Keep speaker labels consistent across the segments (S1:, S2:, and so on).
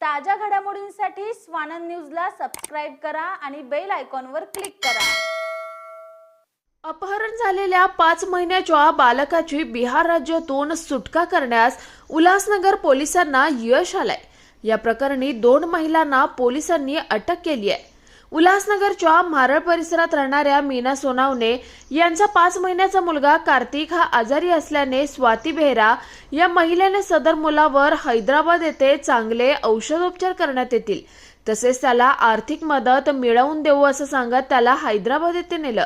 S1: ताज्या घडामोडींसाठी स्वानंद न्यूजला सबस्क्राईब करा आणि बेल आयकॉनवर क्लिक करा.
S2: अपहरण झालेल्या पाच महिन्याच्या बालकाची बिहार राज्यातून सुटका करण्यास उल्हासनगर पोलिसांना यश आलंय. या प्रकरणी दोन महिलांना पोलिसांनी अटक केली आहे. उल्हासनगरच्या मारळ परिसरात राहणाऱ्या मीना सोनावणे यांचा पाच महिन्याचा मुलगा कार्तिक हा आजारी असल्याने स्वाती बेहरा या महिलेने सदर मुलावर हैदराबाद येथे चांगले औषधोपचार करण्यात येतील. तसेच त्याला आर्थिक मदत मिळवून देऊ असं सांगत त्याला हैदराबाद येथे नेलं.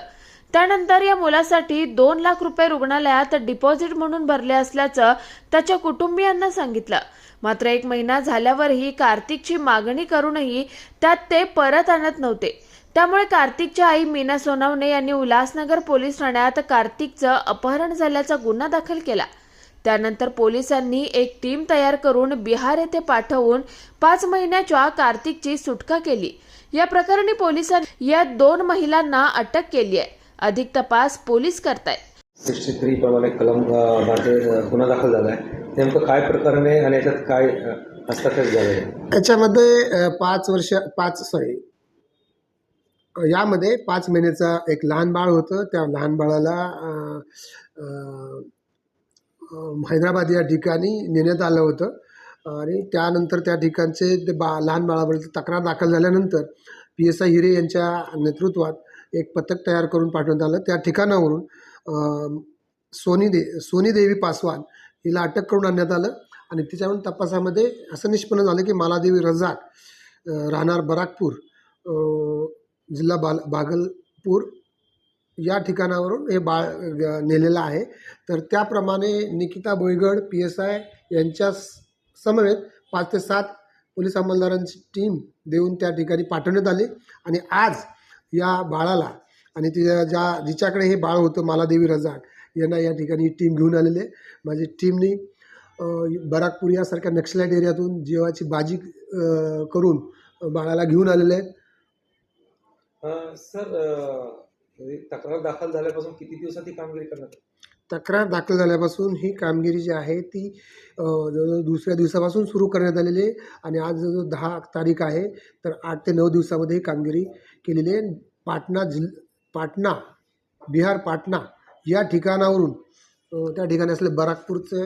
S2: त्यानंतर या मुलासाठी दोन लाख रुपये रुग्णालयात डिपॉझिट म्हणून भरले असल्याचं त्याच्या कुटुंबियांना सांगितलं. मात्र एक महिना झाल्यावरही कार्तिकची मागणी करूनही त्यात ते परत आणत नव्हते. त्यामुळे कार्तिकच्या आई मीना सोनवणे यांनी उल्हासनगर पोलीस ठाण्यात कार्तिकचं अपहरण झाल्याचा गुन्हा दाखल केला. त्यानंतर पोलिसांनी एक टीम तयार करून बिहार येथे पाठवून पाच महिन्याच्या कार्तिकची सुटका केली. या प्रकरणी पोलिसांनी या दोन महिलांना अटक केली आहे. अधिक तपास पोलीस करतायत.
S3: एकशे थ्री प्रमाणे कलम गुन्हा दाखल झाला आहे. नेमकं काय प्रकरणे आणि याच्यात काय हस्तक्षेप झाले
S4: याच्यामध्ये पाच वर्ष पाच सॉरी यामध्ये पाच महिन्याचा एक लहान बाळ होतं. त्या लहान बाळाला हैदराबाद या ठिकाणी नेण्यात आलं होतं. आणि त्यानंतर त्या ठिकाणचे ते बा लहान बाळाबद्दल तक्रार दाखल झाल्यानंतर पी एस आय हिरे यांच्या नेतृत्वात एक पथक तयार करून पाठवण्यात आलं. त्या ठिकाणावरून सोनी दे सोनी देवी पासवान हिला अटक करून आणण्यात आलं आणि तिच्यावरून तपासामध्ये असं निष्पन्न झालं की मालादेवी रजाक राहणार बराकपूर जिल्हा बाल भागलपूर या ठिकाणावरून हे बाळ ग- नेलेलं आहे. तर त्याप्रमाणे Nikita Boigad P S I यांच्या समवेत पाच ते सात पोलीस अंमलदारांची टीम देऊन त्या ठिकाणी पाठवण्यात आली आणि आज या बाळाला आणि तिच्या ज्या जिच्याकडे हे बाळ होतं मालादेवी रजाक यांना या ठिकाणी टीम घेऊन आलेली आहे. माझी टीमनी बराकपूर यासारख्या नक्षलाईट एरियातून जीवाची बाजी करून बाळाला घेऊन आलेले आहेत.
S3: सर म्हणजे तक्रार दाखल झाल्यापासून किती दिवसात ही कामगिरी करण्यात?
S4: तक्रार दाखल झाल्यापासून ही कामगिरी जी आहे ती जवळजवळ दुसऱ्या दिवसापासून सुरू करण्यात आलेली आहे आणि आज जवळजवळ दहा तारीख आहे. तर आठ ते नऊ दिवसामध्ये ही कामगिरी केलेली आहे. पाटणा जिल पाटणा बिहार पाटणा या ठिकाणावरून त्या ठिकाणी असले बराकपूरचे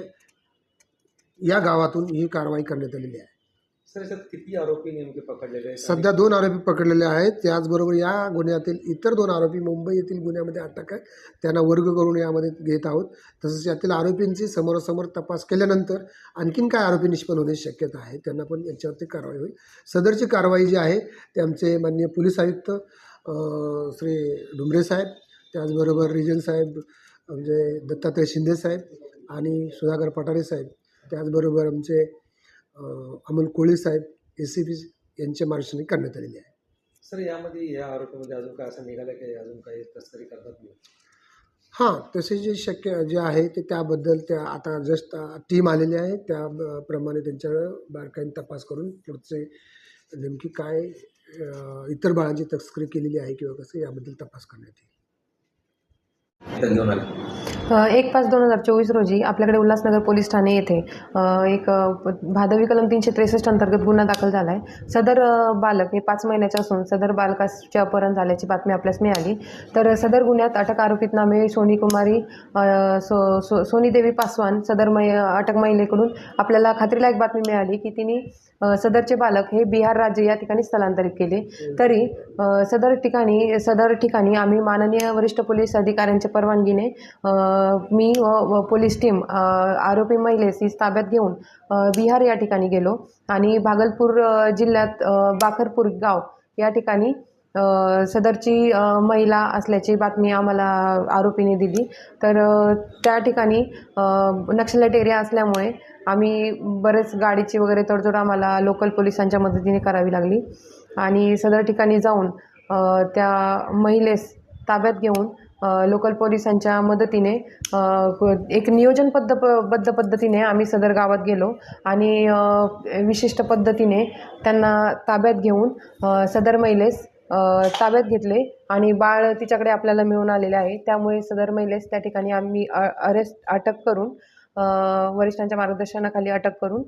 S4: या गावातून ही कारवाई करण्यात आलेली आहे.
S3: सर याच्यात किती आरोपी नेमके पकडलेले आहेत?
S4: सध्या दोन आरोपी पकडलेले आहेत. त्याचबरोबर या गुन्ह्यातील इतर दोन आरोपी मुंबई येथील गुन्ह्यामध्ये अटक आहे. त्यांना वर्ग करून यामध्ये घेत आहोत. तसंच यातील आरोपींची समोरासमोर तपास केल्यानंतर आणखीन काय आरोपी निष्पन्न होण्याची शक्यता आहे त्यांना पण याच्यावरती कारवाई होईल. सदरची कारवाई जी आहे ते आमचे माननीय पोलीस आयुक्त श्री डुंबरे साहेब त्याचबरोबर रिजन साहेब म्हणजे दत्तात्रय शिंदे साहेब आणि सुधाकर पठारे साहेब. त्याचबरोबर आमचे अमोल कोळी साहेब ए सी पी यांच्या मार्गदर्शनाने करण्यात आलेली आहे.
S3: सर यामध्ये या आरोपीमध्ये अजून काय असं निघालं की अजून काही तस्करी करतात नाही?
S4: हां तसे जे शक्य जे आहे ते त्याबद्दल त्या आता जस्ट टीम आलेली आहे. त्याप्रमाणे त्यांच्याकडं बारकाईने तपास करून पुढचे नेमकी काय इतर बाळांची तस्करी केलेली आहे किंवा कसं याबद्दल तपास करण्यात येईल.
S3: घेऊन आले
S5: एक पाच दोन हजार चोवीस रोजी आपल्याकडे उल्हासनगर पोलीस ठाणे येथे एक भादवी कलम तीनशे त्रेसष्ट अंतर्गत गुन्हा दाखल झाला आहे सदर बालक हे पाच महिन्याचे असून सदर बालकाचे अपहरण झाल्याची बातमी आपल्यास मिळाली. तर सदर गुन्ह्यात अटक आरोपित नामे सोनी कुमारी सो सो सोनीदेवी पासवान सदर मै अटक महिलेकडून आपल्याला खात्रीलायक बातमी मिळाली की तिने सदरचे बालक हे बिहार राज्य या ठिकाणी स्थलांतरित केले. तरी सदर ठिकाणी सदर ठिकाणी आम्ही माननीय वरिष्ठ पोलीस अधिकाऱ्यांच्या परवानगीने मी व व पोलीस टीम आरोपी महिलेस ही ताब्यात घेऊन विहार बिहार या ठिकाणी गेलो. आणि भागलपूर जिल्ह्यात बाखरपूर गाव या ठिकाणी सदरची महिला असल्याची बातमी आम्हाला आरोपीने दिली. तर त्या ठिकाणी नक्षलट नक्षलाईट एरिया असल्यामुळे आम्ही बरेच गाडीची वगैरे तडजोड आम्हाला लोकल पोलिसांच्या मदतीने करावी लागली. आणि सदर ठिकाणी जाऊन त्या महिलेस ताब्यात घेऊन लोकल पोलिसांच्या मदतीने एक नियोजनबद्ध प- बद्ध पद्धतीने आम्ही सदर गावात गेलो आणि विशिष्ट पद्धतीने त्यांना ताब्यात घेऊन सदर महिलेस ताब्यात घेतले आणि बाळ तिच्याकडे आपल्याला मिळून आलेले आहे. त्यामुळे सदर महिलेस त्या ठिकाणी आम्ही अ- अरेस्ट अटक करून वरिष्ठांच्या मार्गदर्शनाखाली अटक करून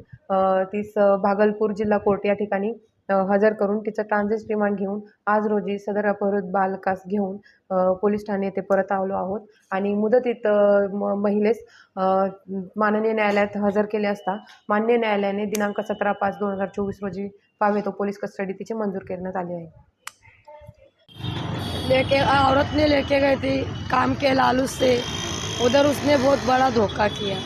S5: तीस भागलपूर जिल्हा कोर्ट या ठिकाणी हजर करून तिचं ट्रान्झिट रिमांड घेऊन आज रोजी सदर अपहृत बालकास घेऊन पोलीस ठाणे येथे परत आलो आहोत. आणि मुदतीत म- महिलेस माननीय न्यायालयात हजर केले असता मान्य न्यायालयाने दिनांक सतरा पाच दोन हजार चोवीस रोजी पावेतो पोलीस कस्टडी तिची मंजूर करण्यात आली आहे.
S6: लेके औरत ने लेके गई थी काम के लालूच से. उधर उसने बहुत बड़ा धोखा किया.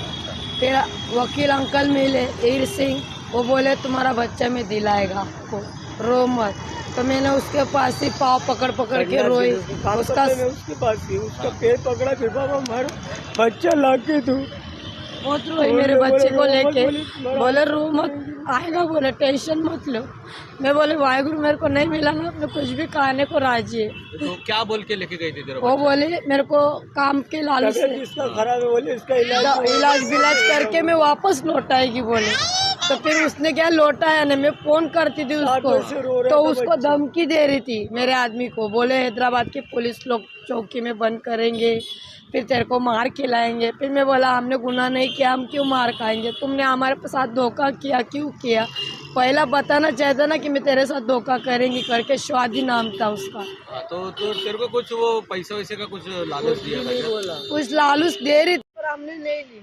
S6: फिर वकील अंकल मिले ईर सिंह। वो बोले तुम्हारा बच्चा मैं दिलाएगा आपको। रो मत। तो मैंने उसके पास ही पाव पकड़ पकड़ के रोई। उसका
S7: उसके पास ही उसका पेड़ पकड़ा फिर बाबा मारो बच्चा ला के दो।
S6: बहुत रोई मेरे बच्चे को लेके। बोले रू मत। आएगा बोले टेंशन मत लो। मैं बोले वाहेगुरु मेरे को नहीं मिला ना मैं कुछ भी खाने को राज़ी है।
S8: तो क्या बोल के लेके गई थी तेरे
S6: वो बोले मेरे को काम के लालच से
S7: खराब है बोले इसका इलाज
S6: बिलाज इलाज विलाज करके मैं वापस लौट आएगी बोले। तो फिर उसने क्या लौटाया नहीं मैं फ़ोन करती थी
S7: वर्ष से रो
S6: उसको तो उसको धमकी दे रही थी मेरे आदमी को। बोले हैदराबाद के पुलिस लोग चौकी में बंद करेंगे फिर तेरे को मार खिलाएँगे। फिर मैं बोला हमने गुनाह नहीं किया हम क्यों मार खाएँगे? तुमने हमारे साथ धोखा किया क्यों किया? पहला बताना चाहता ना कि मैं तेरे साथ धोखा करेंगी करके स्वादी नाम था उसका।
S8: हाँ, तो तो तेरे को कुछ वो पैसे वैसे का कुछ लालच दिया था
S6: कुछ लालूस दे रही थी। पर हमने नहीं ली।